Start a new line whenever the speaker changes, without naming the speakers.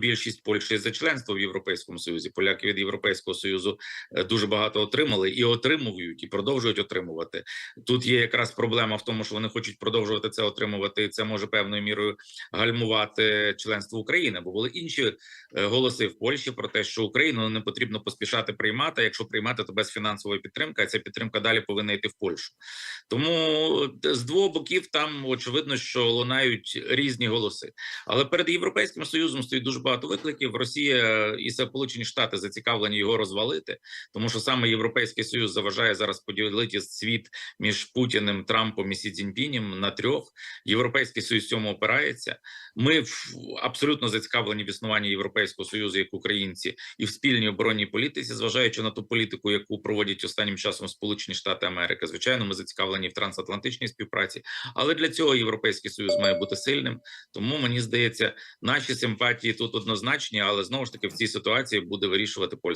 Більшість Польщі за членство в Європейському Союзі. Поляки від Європейського союзу е, дуже багато отримали і отримують, і продовжують отримувати. Тут є якраз проблема в тому, що вони хочуть продовжувати це отримувати. і Це може певною мірою гальмувати членство України. Бо були інші е, голоси в Польщі про те, що Україну не потрібно поспішати приймати. Якщо приймати, то без фінансової підтримки. А ця підтримка далі повинна йти в Польщу. Тому е, з двох боків там очевидно, що лунають різні голоси. Але перед європейським союзом стоїть дуже багато викликів. Росія і Сполучені Штати зацікавлені його розвалити, тому що саме Європейський Союз заважає зараз поділити світ між Путіним, Трампом і Сі Цзіньпінем на трьох. Європейський союз цьому опирається. Ми абсолютно зацікавлені в існуванні Європейського союзу як українці і в спільній оборонній політиці, зважаючи на ту політику, яку проводять останнім часом Сполучені Штати Америки. Звичайно, ми зацікавлені в трансатлантичній співпраці, але для цього європейський союз має бути сильним. Тому мені здається, наші симпатії тут однозначні, але знову ж таки в цій ситуації буде вирішувати польська.